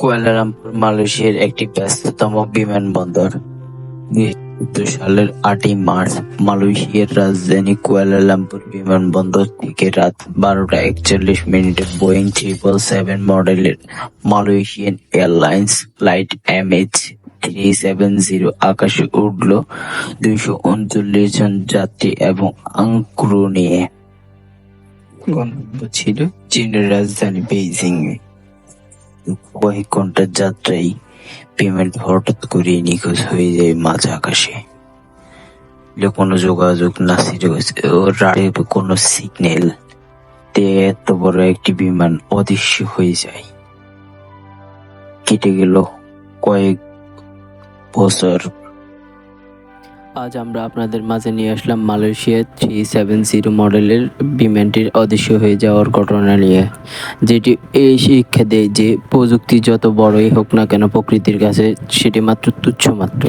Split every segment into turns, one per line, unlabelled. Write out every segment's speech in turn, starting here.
Kuala Lumpur, মালয়েশিয়ার একটি ব্যস্ততম বিমানবন্দর। দুই হাজার চৌদ্দ সালের আটই মার্চ, মালয়েশিয়ার রাজধানী কুয়ালালামপুর বিমানবন্দর থেকে রাত বারোটা একচল্লিশ মিনিটে বোয়িং ট্রিপল সেভেন মডেলের Malaysian Airlines flight MH three seven zero আকাশে উঠল দুইশো উনচল্লিশ জন যাত্রী এবং আংক্রু নিয়ে। গন্তব্য ছিল চীনের রাজধানী বেইজিং এ। কয়েক ঘণ্টার যাত্রায় পেমেন্ট হঠাৎ করে নিখোঁজ হয়ে যায় মাঝ আকাশে। কোনো যোগাযোগ না রাডারে কোনো সিগন্যাল। তে এত বড় একটি বিমান অদৃশ্য হয়ে যায়। কেটে গেল কয়েক বছর।
আজ আমরা আপনাদের মাঝে নিয়ে আসলাম মালয়েশিয়ার থ্রি সেভেন জিরো মডেলের বিমানটির অদৃশ্য হয়ে যাওয়ার ঘটনা নিয়ে, যেটি এই শিক্ষা দেয় যে প্রযুক্তি যত বড়ই হোক না কেন প্রকৃতির কাছে সেটি মাত্র তুচ্ছ মাত্র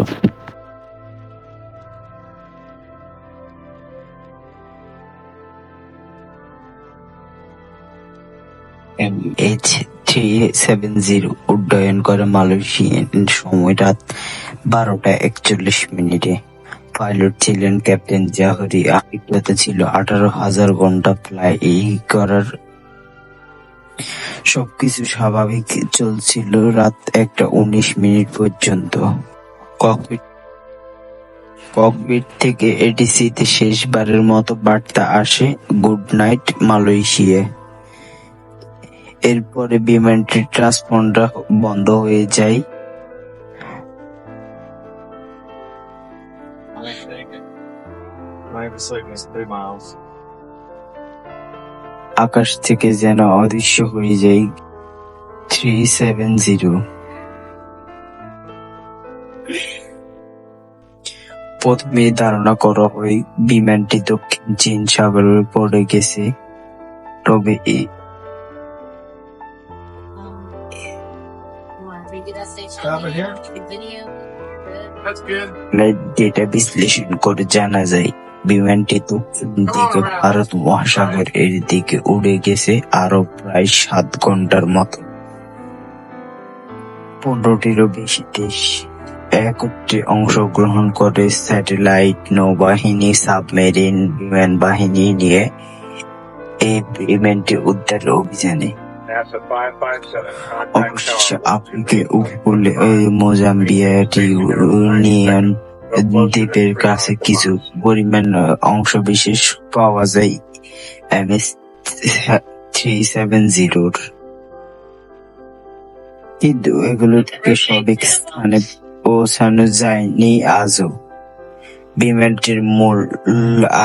এমএইচ থ্রি সেভেন জিরো উড্ডয়ন করে মালয়েশিয়ান সময় রাত বারোটা একচল্লিশ মিনিটে। পাইলট ছিলেন ক্যাপ্টেন জাহরি। অভিজ্ঞতা ছিল আঠারো হাজার ঘণ্টা ফ্লাই। করার সবকিছু স্বাভাবিক চলছিল রাত একটা উনিশ মিনিট পর্যন্ত। ককপিট ককপিট থেকে এডিসিতে শেষবারের মতো বার্তা আসে গুড নাইট মালয়েশিয়া এরপরে বিমানটির ট্রান্সপন্ডার বন্ধ হয়ে যায়।
Miami Sleeping is three miles.
আকাশ থেকে যেন অদৃশ্য হয়ে যায় থ্রি সেভেন জিরো প্রথমে ধারণা করা হয় বিমানটি দক্ষিণ চীন সাগরে পড়ে গেছে। তবে এই ডেটা বিশ্লেষণ করে জানা যায় বিমানটি দক্ষিণ দিকে ভারত মহাসাগর এর দিকে উড়ে গেছে আরও প্রায় সাত ঘণ্টার মতো। পনেরোটিরও বেশি দেশ একত্রে অংশগ্রহণ করে স্যাটেলাইট নৌবাহিনী সাবমেরিন বিমান বাহিনী নিয়ে এই বিমানটি উদ্ধার অভিযানে
NASA 557.
অবশ্য
tower.
উপকূলে ইউনিয়ন দ্বীপের কাছে কিছু পরিমাণ অংশবিশেষ পাওয়া যায় এমএস থ্রি সেভেন জিরোর কিন্তু এগুলো থেকে সঠিক স্থানে পৌঁছানো যায়নি আজও বিমানটির মূল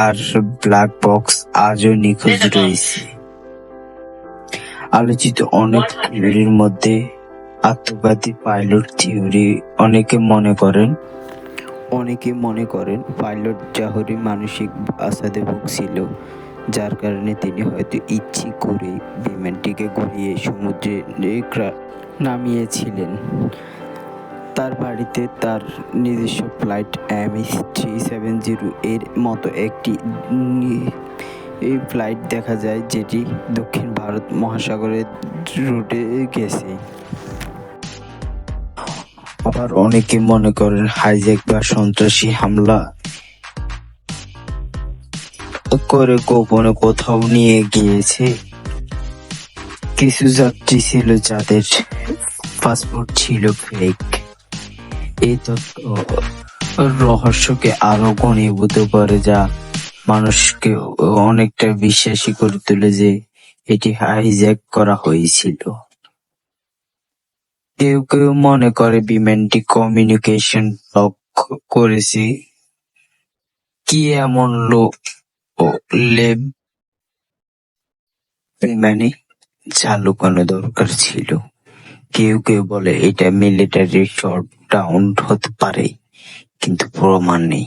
আর ব্ল্যাক বক্স আজও নিখোঁজ রয়েছে আলোচিত অনেক থিওরির মধ্যে আত্মঘাতী পাইলট থিওরি অনেকে মনে করেন,
অনেকে মনে করেন পাইলট জাহরি মানসিক আসাদে ভুগছিল, যার কারণে তিনি হয়তো ইচ্ছে করে বিমানটিকে ঘুরিয়ে সমুদ্রে নামিয়েছিলেন। তার বাড়িতে তার নিজস্ব flight MS three seven zero এর মতো একটি এই ফ্লাইট দেখা যায় যেটি দক্ষিণ ভারত মহাসাগরের রুটে গেছে।
আবার অনেকে মনে করেন হাইজ্যাক বা সন্ত্রাসী হামলা করে গোপনে কোথাও নিয়ে গিয়েছে। কিছু যাত্রী ছিল যাদের পাসপোর্ট ছিল ফেক এই তথ্য রহস্যকে আরও ঘনীভূত করে যা মানুষকে অনেকটা বিশ্বাসী করে তোলে যে এটি হাইজ্যাক করা হয়েছিল। কেউ কেউ মনে করে বিমানটি কমিউনিকেশন ব্লক করেছে। কি এমন লেব বিমানে যা লুকানো দরকার ছিল। কেউ কেউ বলে, এটা মিলিটারি শট ডাউন হতে পারে, কিন্তু প্রমাণ নেই।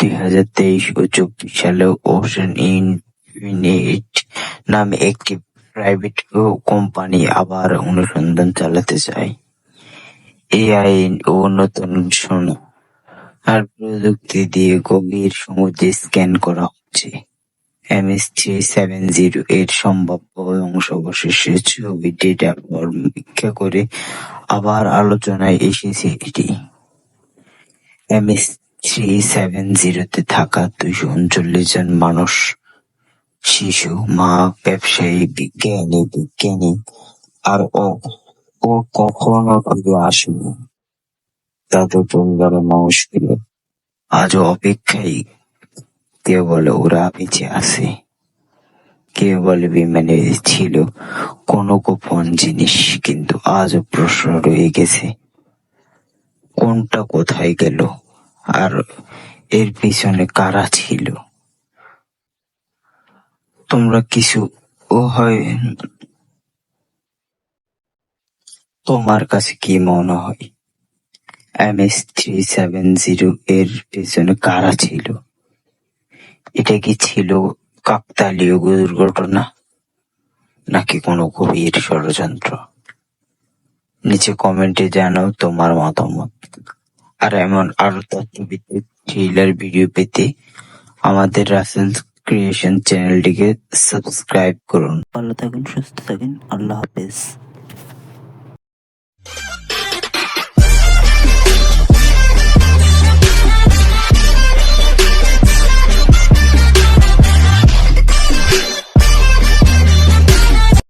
দুই হাজার তেইশ ও চব্বিশ সালে ওশান ইনফিনিট নামে একটি প্রাইভেট কোম্পানি আবার অনুসন্ধান চালাতে চায়। এআই ও নতুন সোনার প্রযুক্তি দিয়ে গভীর সমুদ্রে স্ক্যান করা হচ্ছে। এমএস থ্রি সেভেন জিরো এর সম্ভাব্য ধ্বংসাবশেষে ছবিটি পরীক্ষা করে আবার আলোচনায় এসেছে এটি। এমএস থ্রি সেভেন জিরোতে থাকা দুইশো উনচল্লিশ জন মানুষ, শিশু, মা, ব্যবসায়ী, বিজ্ঞানী বিজ্ঞানী, আর ও ও কখনো ফিরে আসেনি। তাদের পরিবারের মানুষগুলো আজও অপেক্ষায়। কেউ বলে, ওরা বেঁচে আছে। কেউ বলে, বিমানে ছিল কোনো গোপন জিনিস, কিন্তু আজও প্রশ্ন রয়ে গেছে। কোনটা কোথায় গেল? আর এর পিছনে কারা ছিল? তোমরা কিছু ও হয় তোমার কাছে কি মনে হয়? M S three seven zero এর পেছনে কারা ছিল? এটা কি ছিল কাকতালীয় দুর্ঘটনা নাকি কোনো গভীর ষড়যন্ত্র? নিচে কমেন্টে জানাও তোমার মতামত। আর এমন আরও তথ্যভিত্তিক থ্রিলার ভিডিও পেতে আমাদের রাসেল ক্রিয়েশন চ্যানেলটিকে সাবস্ক্রাইব করুন। ভালো থাকুন, সুস্থ থাকুন, আল্লাহ হাফেজ।